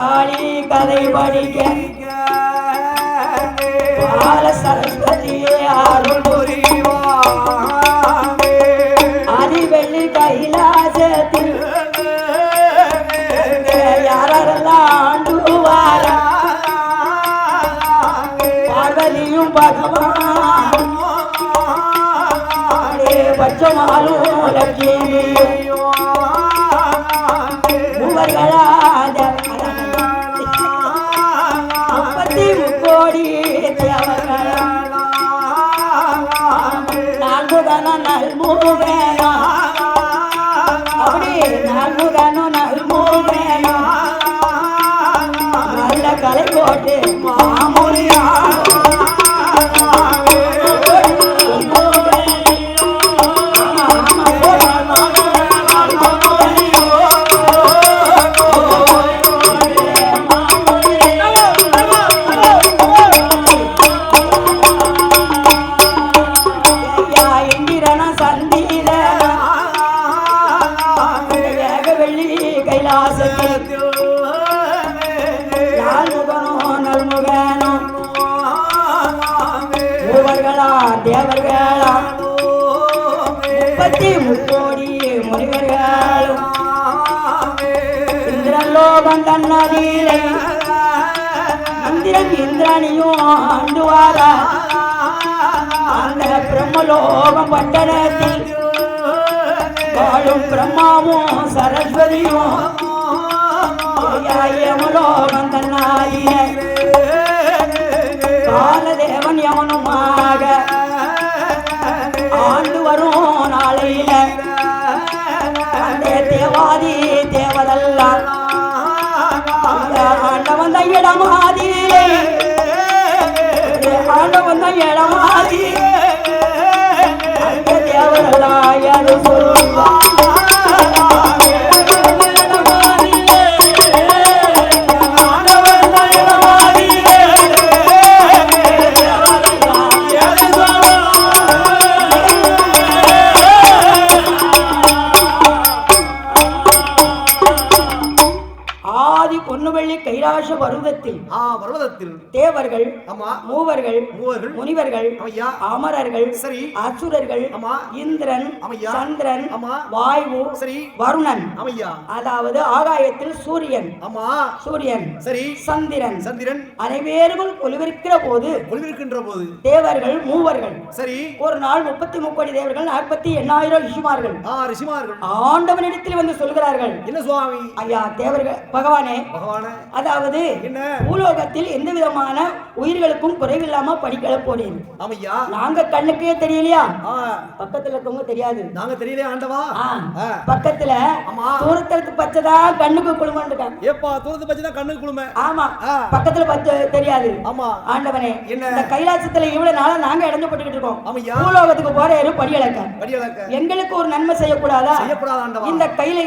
காளி கதை படிக்க. பால சரஸ்வதியே அருள் அதிவெள்ளி கைலாசத்தில் யாரெல்லாம் பார்வதியும் பகவான் பச்சமாலும் லட்சுமியும் மூவர்களாத நான்குகன நல்முகேனா அப்படி நான்குகனு நல்முகேனா நல்ல கலை போட்டு மாமொழியா இந்திரலோகம் தன்னதிலே. இந்திரன் இந்திரனியும் ஆண்டுவாரா? அந்த பிரம்மலோகம் பட்டணத்தில் வாழும் பிரம்மாவும் சரஸ்வதியும் யமலோகம் தன்னாயிலே காலதேவன் யமனுமாக ஆண்டு வரும் நாளையில தேவாதி தேவதெல்லாம் ஆண்டவன் தான் இடமாதியிலே ஆண்டவன் தான் இடமாதி. அந்த தேவரெல்லாம் அமரர்கள் சரி. அசுரர்கள் ஆமா. இந்திரன் ஆமையா. சந்திரன் ஆமா. வாயு சரி. வருணன். அமையா அதாவது ஆகாயத்தில் சூரியன் ஆமா. சூரியன் சரி. சந்திரன். சந்திரன். அனைவேர்கள் கொலுவிருக்கிற போது ஒளிவிருக்கின்ற போது. தேவர்கள் மூவர்கள். சரி. ஒரு நாள் முப்பத்தி முக்கோடி தேவர்கள் நாற்பத்தி எண்ணாயிரம் ரிஷிமார்கள். ஆ ரிஷிமார்கள். ஆண்டவனிடத்தில் வந்து சொல்கிறார்கள். என்ன சுவாமி? ஐயா தேவர்கள் பகவானே. பகவான. அதாவது என்ன? பூலோகத்தில் எந்த விதமான உயிர்களுக்கும் குறைவில்லாம படிக்கல போனேன். ஆமையா. நாங்க கண்ணுக்கே தெரியலையா? பக்கத்துல இருக்கவங்க தெரியாது. நாங்க தெரியலையே ஆண்டவா. பக்கத்துல. தூரத்திற்கு பச்சைதான் கண்ணுக்கு குழுமன் இருக்காங்க ஏப்பா தூரத்தை தான் கண்ணுக்கு குளுமை. ஆமா. பக்கத்துல பச்சை தெரியாது. ஆமா. ஆண்டவனே என்ன? இந்த கைலாசத்துல இவ்வளவு நாளா நாங்க இடைஞ்சப்பட்டுக்கிட்டு இருக்கோம். பூலோகத்துக்கு போற யாரும் படி அளக்க படியலக்க எங்களுக்கு ஒரு நன்மை செய்யக்கூடாதா? செய்யப்படாத ஆண்டவா? இந்த கையில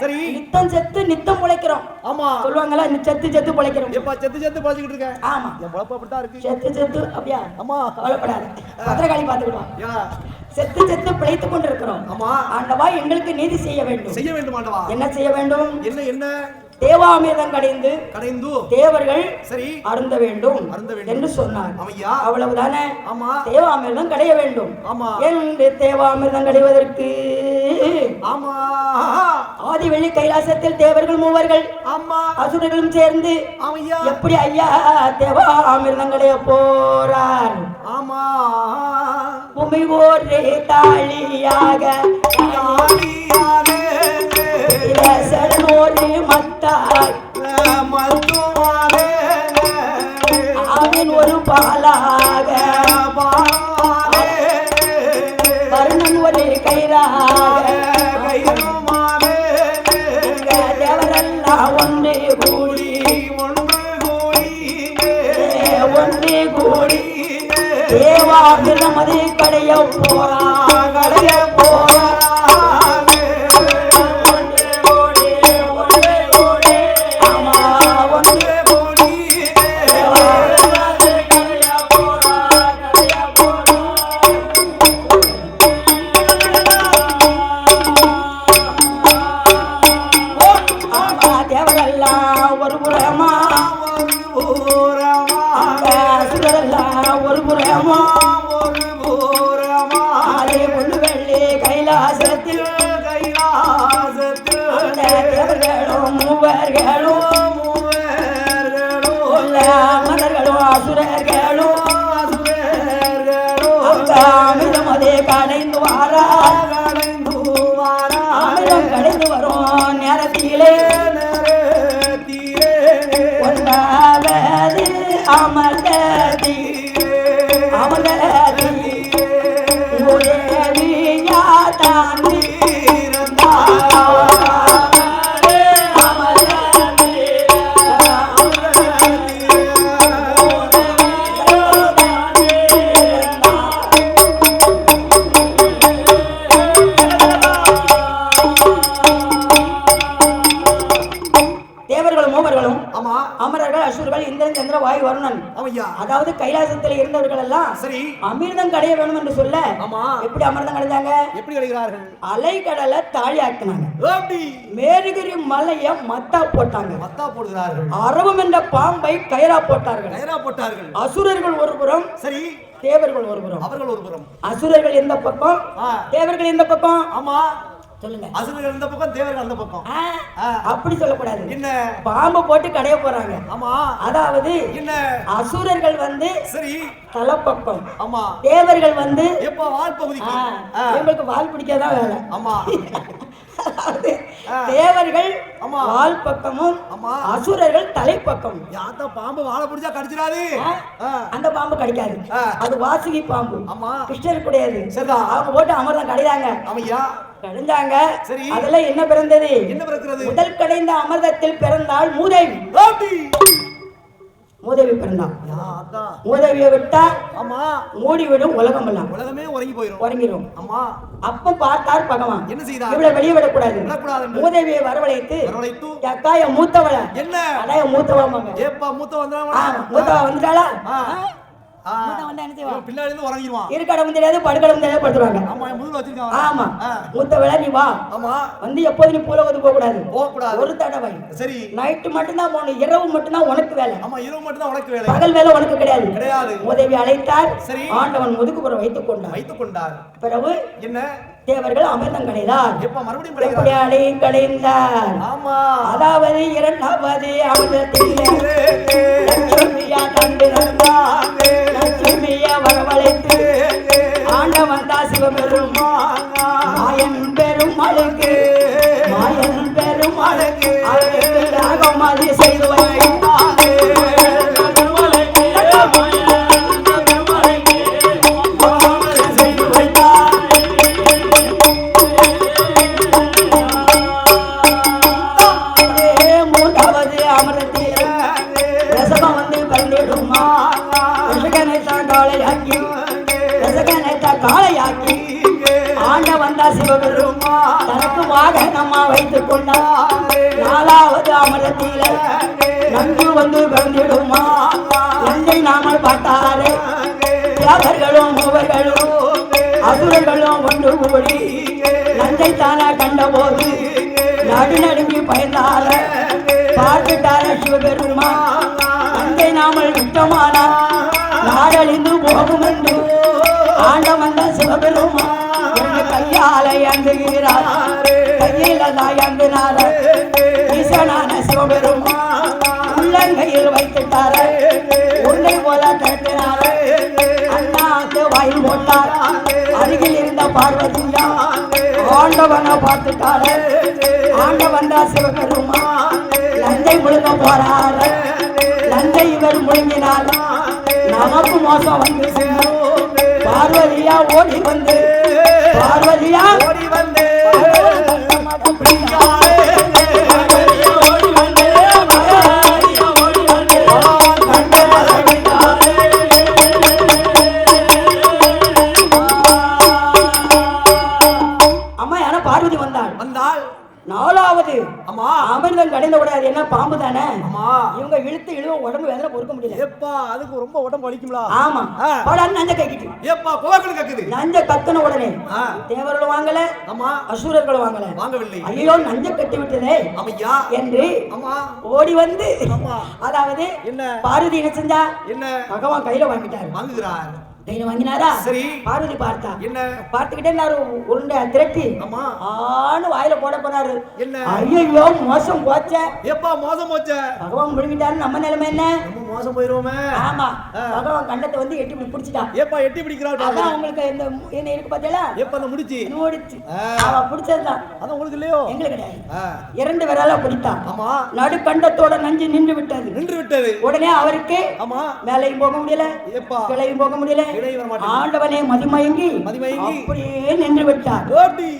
சரி. நித்தம் செத்து நித்தம் பிழைக்கிறோம். ஆமா. சொல்லுவாங்களா? இந்த செத்து செத்து பிழைக்கிறோம். ஏப்பா செத்து செத்து பழச்சிக்கிட்டு இருக்க ஆமா. என் பொழப்பு அப்படித்தான் இருக்கு. செத்து செத்து அப்படியா? ஆமா. கவலைப்படாத. பத்திரகாளி பார்த்துக்கிடுவான் செத்து செத்து பிழைத்துக் கொண்டிருக்கிறோம். ஆமா. ஆண்டவா எங்களுக்கு நீதி செய்ய வேண்டும். செய்ய வேண்டும் ஆண்டவா என்ன செய்ய வேண்டும்? என்ன என்ன? தேவாமிர்தம் கடைந்து கடைந்து தேவர்கள் சரி. அருந்த வேண்டும் அருந்த வேண்டும். என்று சொன்னார். அமையா அவ்வளவுதானே? ஆமா. தேவாமிர்தம் கடைய வேண்டும். ஆமா. என்று தேவாமிர்தம் கடைவதற்கு ஆமா. ஆதி வெள்ளி கைலாசத்தில் தேவர்கள் மூவர்கள் ஆமா. அசுரர்களும் சேர்ந்து ஆமையா எப்படி ஐயா தேவாமிர்தம் கடைய போறார்? ஆமா. பூமி ஒரே தாளியாக ஆடியாரே, ரசன் ஒரு மத்தாய். அவன் ஒரு பாலாக. வருணன் ஒரு கயிறாக. தேவரெல்லாம் ஒன்று கூடி. ஒன்று கூடி. ஒன்று கூடி கடைய போறா. கடைய அசுரர்களும் அசுரர்களும் அந்த அமிர்தம் அதே கடைந்து வாரா சந்திர வாயு வருணன். அதாவது கைலாசத்தில் இருந்தவர்கள் எல்லாம் சரி. அமிர்தம் கடைய வேணும் என்று சொல்ல ஆமா. எப்படி அமிர்தம் கடைந்தாங்க எப்படி கிடைக்கிறார்கள் அலைக்கடலை தாழி ஆக்கினாங்க அப்படி மேருகிரி மலைய மத்தா போட்டாங்க. மத்தா போடுகிறார்கள். அரவம் என்ற பாம்பை கயிறா போட்டார்கள். நேரா போட்டார்கள். அசுரர்கள் ஒரு புறம் சரி. தேவர்கள் ஒரு புறம். அவர்கள் ஒரு புறம். அசுரர்கள் எந்த பக்கம்? தேவர்கள் எந்த பக்கம்? ஆமா. சொல்லுங்க. அசுரர்கள் இந்த பக்கம் தேவர்கள் அந்த பக்கம். அப்படி சொல்லக்கூடாது. என்ன? பாம்பை போட்டு கடைய போறாங்க. ஆமா. அதாவது என்ன? அசுரர்கள் வந்து சரி. தலைப்பக்கம். ஆமா. தேவர்கள் வந்து எப்ப? வால் ஆ, இவங்களுக்கு வால் பிடிக்காதான் வேலை? ஆமா. தேவர்கள் ஆமா. வால் பக்கமும் ஆமா. அசுரர்கள் தலைப்பக்கம். யாத்தா பாம்பு வாழை பிடிச்சா கடிச்சிடாது? அந்த பாம்பு கிடைக்காது. அது வாசுகி பாம்பு. ஆமா. கிருஷ்ணர் கிடையாது. சரிதான். அவங்க போட்டு அமர்தம் கடைதாங்க. ஆமையா கடைஞ்சாங்க சரி. அதுல என்ன பிறந்தது? என்ன பிறக்கிறது? முதல் கடைந்த அமிர்தத்தில் பிறந்தாள் மூதேவி. மூதேவி பிறந்தாள். யாத்தா மூதேவியை விட்டா ஆமா. மூடிவிடும் உலகம் எல்லாம். உலகமே உறங்கி போயிரும். உறங்கிடும் ஆமா. அப்ப பார்த்தார் பகவான். என்ன செய்தார்? இவளை வெளியே விடக்கூடாது. மூதேவியை வரவழைத்து வரவழைத்து. அக்காய மூத்தவள. என்ன? அடைய மூத்தவமாங்க ஏப்பா மூத்த ஆமா வந்தா மூத்தவ வந்துட்டாளா? பின்னாடி இருந்து உறங்கிடுவான். இருக்கடவும் தெரியாது படுக்கடவும் தெரியாது படுத்துருவாங்க? ஆமா. மூத்தவள நீ வா. ஆமா. வந்து எப்போது நீ பூல வந்து போக கூடாது போகக்கூடாது. ஒரு தடவை. சரி. நைட்டு மட்டும்தான் போகணும். இரவு மட்டும்தான் உனக்கு வேலை. ஆமா இரவு மட்டும் தான் உனக்கு வேலை. பகல் வேலை உனக்கு கிடையாது. கிடையாது. உதவி அழைத்தார். சரி. ஆண்டவன் முதுகுப்புறம் வைத்துக் கொண்டார். வைத்துக் கொண்டார். பிறகு என்ன? தேவர்கள் அமிர்தம் மறுபடியும் எப்படி அடை கடைந்தார் அதாவது இரண்டாவது அமிர்தத்தில் லட்சுமியா கண்டு நடந்தார் லட்சுமியா வரவழைத்து ஆண்டவன் தா சிவபெருமான். மாயன் பெருமாளுக்கு. மாயன் பெருமாளுக்கு. யாகமாதி செய்து பார்த்துட்டார சிவபெருமா அங்கே நாமல் விட்டமானார் நாடழிந்து போகும் என்று ஆண்டவந்த சிவபெருமா. இரண்டு கையால அந்துகிறார் கையில தாயந்தினார ஈசனான சிவபெருமா. உள்ளங்கையில் வைத்துட்டார. உன்னை போல கேட்டினார அண்ணாக்கு வாயில் போட்டார். அருகில் இருந்த பார்வதியா ஆண்டவனை பார்த்துட்டாரு. ஆண்டவன் தான் சிவபெருமா லஞ்சை முழுங்க போறாரு. லஞ்சை இவர் முழுங்கினார். நமக்கு மோசம் வந்து. பார்வதியா ஓடி வந்து. பார்வதியா ஓடி வந்து. உடம்பு வலிக்கும்ல? ஆமா. படான்னு நஞ்ச கைக்கிட்டு. ஏப்பா கோவக்கல் கக்குது. நஞ்ச கத்தன உடனே ஆ. தேவர்களும் வாங்கல ஆமா. அசுரர்களும் வாங்கல. வாங்கவில்லை. ஐயோ நஞ்ச கட்டி விட்டதே. அமையா என்று ஆமா. ஓடி வந்து அதாவது என்ன? பார்வதி என்ன செஞ்சா? என்ன? பகவான் கையில வாங்கிட்டாரு. வாங்குகிறார். கையில வாங்கினாரா? சரி. பார்வதி பார்த்தா. என்ன? பார்த்துக்கிட்டே நான் உருண்டை திரட்டி ஆமா. ஆன்னு வாயில போட போனாரு என்ன? ஐயோ மோசம் போச்சே. ஏப்பா மோசம் போச்ச? பகவான் முழுங்கிட்டாரு நம்ம நிலைமை என்ன? மோசம் போயிருவோமே. ஆமா. பகவான் கண்டத்தை வந்து எட்டி இப்படி பிடிச்சிட்டான். ஏப்பா எட்டி பிடிக்கிறாள் அதான் உங்களுக்கு இந்த என்ன இருக்கு பாத்தீங்களா ஏப்பா அந்த முடிச்சு? நோடிச்சு ஆ. அவ பிடிச்சதுதான் அதான் உங்களுக்கு இல்லையோ? எங்களுக்கு கிடையாது. இரண்டு விரலா பிடித்தான். ஆமா. நடுக்கண்டத்தோட நஞ்சு நின்று விட்டது. நின்று விட்டது. உடனே அவருக்கு ஆமா. மேலையும் போக முடியல. ஏப்பா கிளையும் போக முடியல. ஆண்டவனே மதிமயங்கி மதிமயங்கி. அப்படியே நின்று விட்டார்.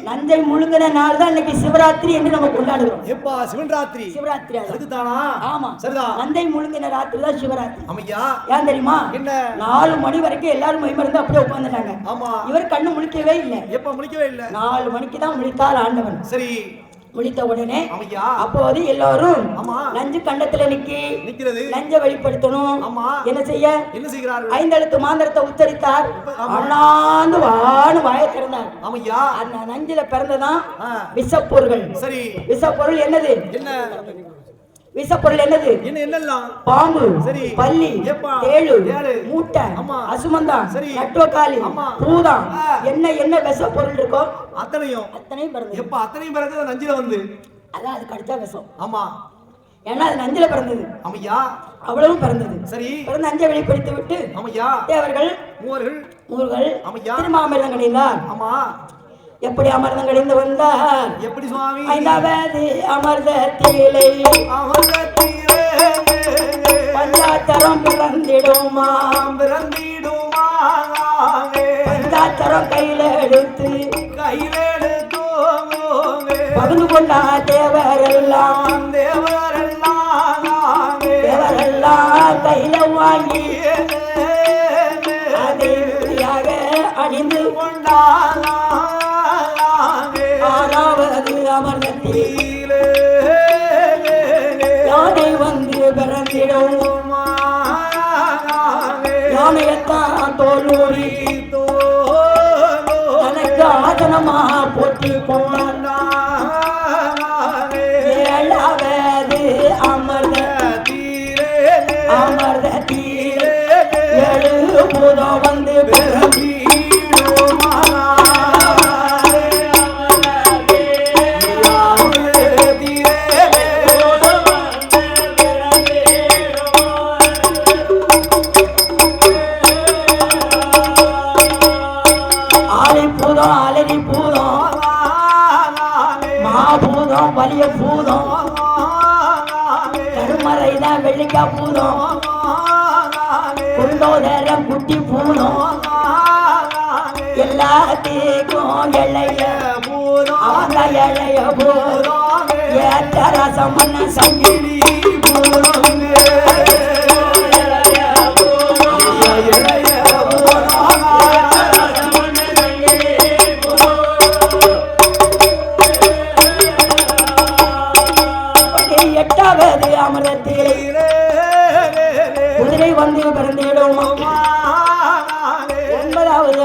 நஞ்சை முழுங்கின நாள் தான் இன்னைக்கு சிவராத்திரி என்று நம்ம கொண்டாடுகிறோம். ஏப்பா சிவராத்திரி அது. அதுக்கு தானா ஆமா. சரிதான். நந்தை முழுங்கின ராத்திரி தான் சிவராத்திரி. அமையா? ஏன் தெரியுமா? என்ன? நாலு மணி வரைக்கும் எல்லாரும் மைமருந்து அப்படியே உட்காந்துட்டாங்க ஆமா. இவர் கண்ணு முழிக்கவே இல்லை. எப்ப? முடிக்கவே இல்ல. நாலு மணிக்கு தான் முழித்தார் ஆண்டவன். சரி. முழித்த உடனே அப்போது எல்லாரும். நஞ்சு கண்டத்துல நிக்கி நிக்கிறது. நஞ்ச வெளிப்படுத்தணும். என்ன செய்ய? என்ன செய்கிறார்கள்? ஐந்தெழுத்து மாந்திரத்தை உச்சரித்தார். அண்ணாந்து வான்னு வாய திறந்தார். அமையா? அந்த நஞ்சில பிறந்ததான் ஆ. விஷப்பொருள்கள் சரி. விஷப்பொருள் என்னது? என்ன? விஷப்பொருள் என்னது? என்ன என்னெல்லாம்? பாம்பு சரி. தேளு தேளு. மூட்டை ஆமா. அசுமந்தான் சரி. நட்டுவக்காளி ஆ. என்ன என்ன விஷப்பொருள் இருக்கோ? அத்தனையும். அத்தனையும் பிறந்தது. எப்ப அத்தனையும் பிறகு நஞ்சில வந்து. அதான் அது கடிச்சா விஷம். ஆமா. ஏன்னா அது நஞ்சில பிறந்தது. அமையா அவ்வளவும் பிறந்தது. சரி. பிறந்த நஞ்சை வெளிப்படுத்தி விட்டு அமையா தேவர்கள் மூவர்கள். ஊர்கள் அமையா. திரும்ப அமிர்தம் கடைந்தார் ஆமா. எப்படி அமிர்தம் கடைந்து வந்தார்? எப்படி சுவாமி? ஐந்தாவது அமிர்தத்திலே. அமர்ந்தீரே பஞ்சாத்தரம் பிறந்திடுமா? பிறந்திடுவாங்க பஞ்சாத்தரம் கையில எடுத்து கையிலெடுத்தோங்க பகிர்ந்து கொண்டா தேவரெல்லாம். தேவரெல்லாம் தேவரெல்லாம் கையில வாங்கி அதை அணிந்து ஆறாவது அமிர்தத்தில் யானை வந்து பிறந்திடும். யானையத்தான் தோல்வி தனக்கு ஆசனமா போட்டு கொண்டான். எல்லாத்துக்கும் எல்லைய அவங்க எல்லைய பூதம் ஏற்ற ரசம் சங்கிலி எட்டாவது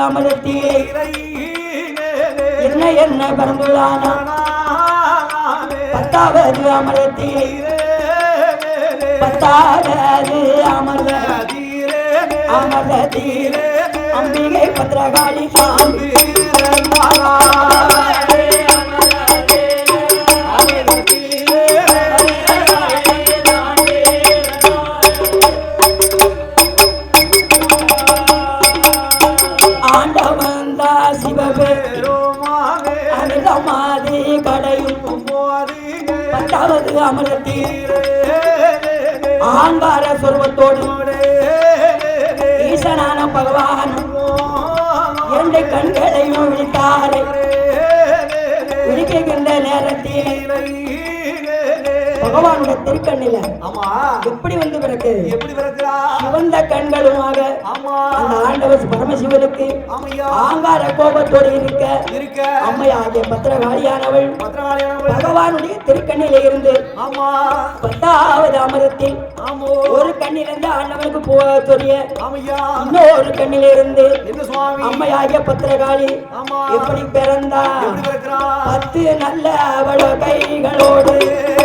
ஒன்பதாவது என்ன என்ன பிறந்துள்ளானா பத்தாவது அமிர்தத்தில் பத்தாவது அமர்த அமர்தத்தில் அம்பிகை பத்ரகாளி திருக்கண்ணில. ஆமா. எப்படி வந்து பிறகு எப்படி பிறக்கிறா? சிவந்த கண்களுமாக. ஆமா. அந்த ஆண்டவர் பரமசிவனுக்கு ஆமையா. ஆங்கார கோபத்தோடு இருக்க. இருக்க. அம்மையாகிய பத்திரகாளியானவள் பத்திரகாளியானவள். பகவானுடைய திருக்கண்ணில இருந்து ஆமா. பத்தாவது அமரத்தில் ஆமோ. ஒரு கண்ணிலிருந்து ஆண்டவனுக்கு போ சொல்லிய ஆமையா. இன்னொரு கண்ணிலிருந்து என்ன சுவாமி? அம்மையாகிய பத்திரகாளி ஆமா. எப்படி பிறந்தா? பத்து நல்ல அவள கைகளோடு.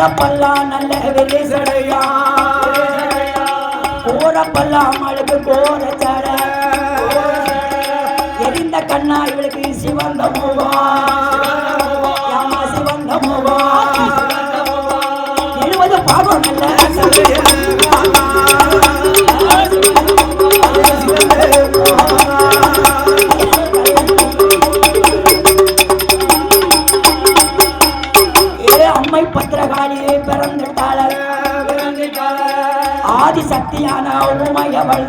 வீரப்பல்லாம் நல்ல வெள்ளிசடையா கோரப்பல்லாம் அவளுக்கு கோர சட. எரிந்த கண்ணா இவளுக்கு சிவந்த மூவா பிறந்துட்டாள ஆதி சக்தியான உமையவள்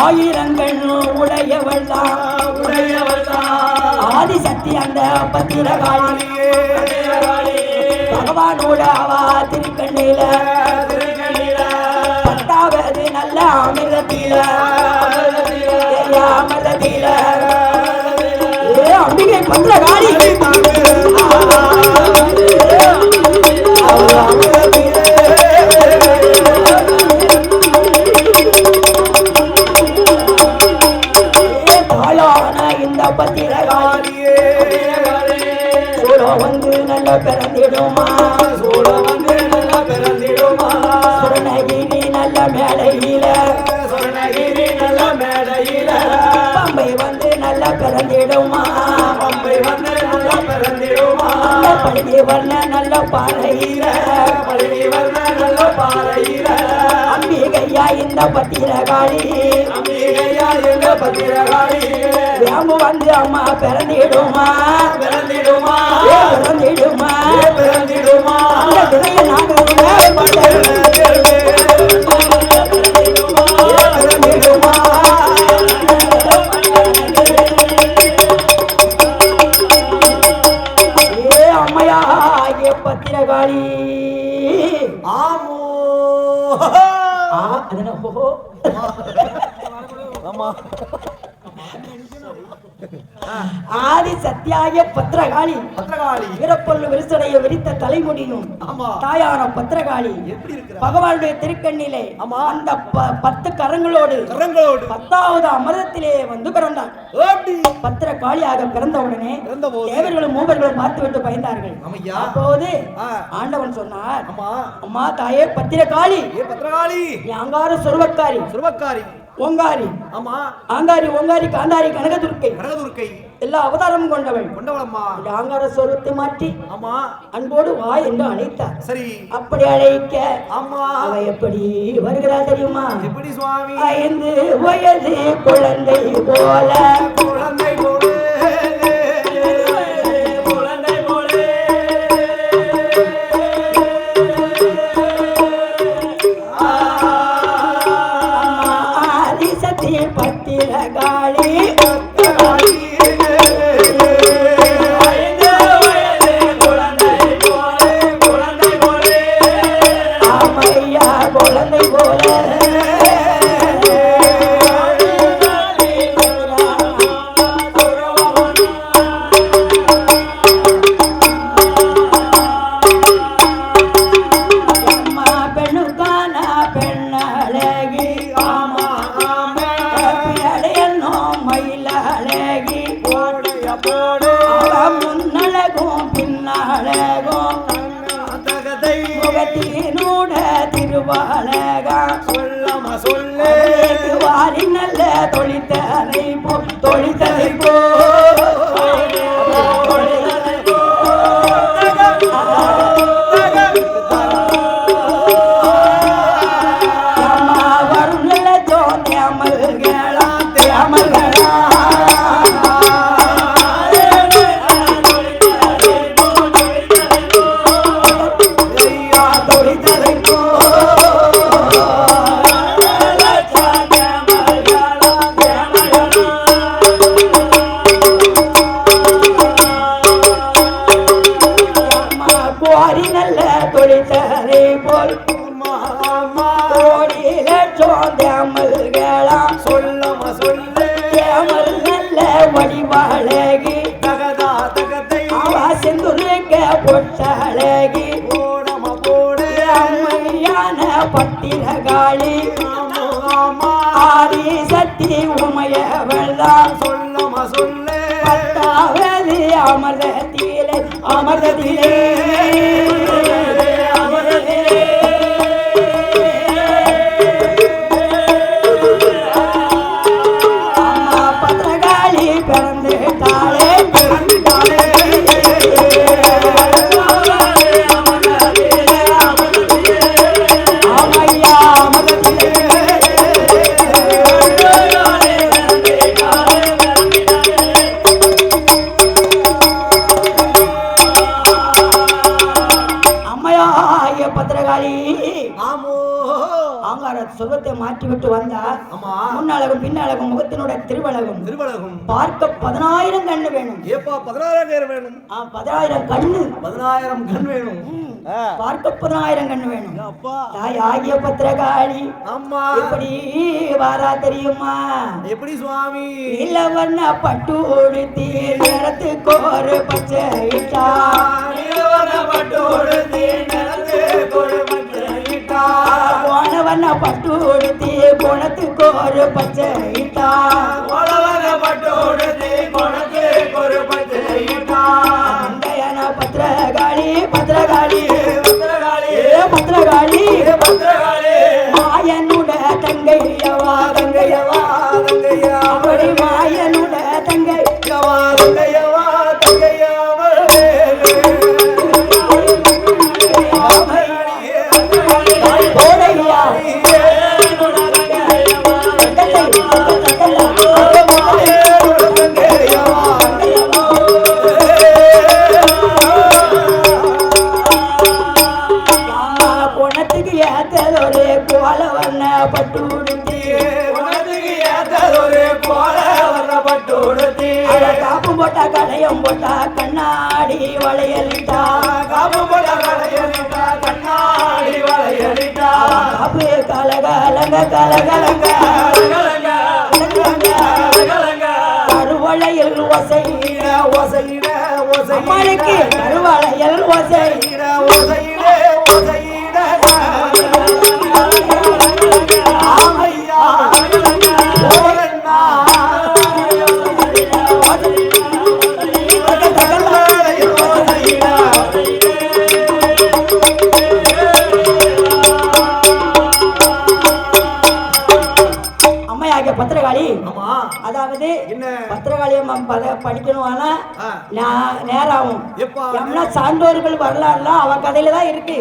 ஆயிரங்கள் உடையவள் ஆதி சக்தி அந்த பத்திரகாளி பகவானோட அவா திருக்கண்ணில. பத்தாவது நல்ல அமிர்தத்தில. அமிர்தத்தில. அம்பிகை பத்திரகாளி. ஏ தாயான இந்த நல்ல சுரணகிரி நல்ல மேடையில பம்பை வந்து நல்ல பிறந்திடுமா? நல்ல பழனி நல்ல பாறையில அம்பிகையா இந்த பத்திரகாளி. வேம்பு வந்து அம்மா பிறந்திடுமா பிறந்திடுமா அந்த விதைய நாங்க பத்திரகாளி ஆமோ. ஆ அதன ஓஹோ. ஆமா. ஆதி சத்தியாய பத்திரகாளி. பத்திரகாளி. வீரப்பல்லு விரிசடைய விரித்த தலைமுடியும் தாயான பத்திரகாளி. பகவானுடைய திருக்கண்ணிலே. அந்த பத்து கரங்களோடு கரங்களோடு. பத்தாவது அமரத்திலே வந்து பிறந்தான். ஓடி. பத்திர காளியாக பிறந்தவுடனே பிறந்தபோது தேவர்களும் மூவர்களும் பார்த்துவிட்டு பயந்தார்கள். ஆமையா. அப்போது. ஆண்டவன் சொன்னார் அம்மா தாயே பத்திரகாளி. நீ அங்கார சொருவக்காரி சுரபக்காரி ஓங்காரி. ஆமா. ஆங்காரி ஓங்காரி காந்தாரி கனகதுர்க்கை. கனகதுர்க்கை. எல்லா அவதாரமும் கொண்டவள். கொண்டவளம்மா. ஆங்கார சொருவத்தை மாற்றி ஆமா. அன்போடு வா என்று அழைத்தார் சரி. அப்படி அழைக்க ஆமா. அவ எப்படி வருகிறாள் தெரியுமா? எப்படி சுவாமி? ஐந்து வயது குழந்தை போல. குழந்தை போலே சக்தி உமையவள்தான் சொல்லம்மா சொல்லு. அமர்தத்திலே அமர்தத்திலே முன்னழகும் பின்னழகும் முகத்தினுடைய திருவழகும். திருவழகும். பார்க்க பதினாயிரம் கண்ணு வேணும். ஏப்பா பதினாயிரம் பேர் வேணும். பதினாயிரம் கண்ணு. பதினாயிரம் கண் வேணும். பார்க்க பதினாயிரம் கண்ணு வேணும். அப்பா. தாய் ஆகிய பத்திரகாளி. அம்மா எப்படி வாரா தெரியுமா? எப்படி சுவாமி? இளவண்ண பட்டு உடுத்தி நிறத்துக்கு ஒரு பச்சை இட்டா போனவண்ண பட்டு உடுத்தி குணத்துக்கு ஒரு பச்சை இட்டா. அங்கையான பத்திரகாளி பத்திரகாளி. ஏ பத்திரகாளி. மாயனுட தங்கையவா காப்பு கலகலங்க கலகலங்க கருவளையில் ஒசை ஒசையிட அம்மாளுக்கு கருவளையல் ஒசை படிக்கணும் ஆனா நேரம் ஆகும். சான்றோர்கள் வரலாறுலாம் அவ கதையில தான் இருக்கு.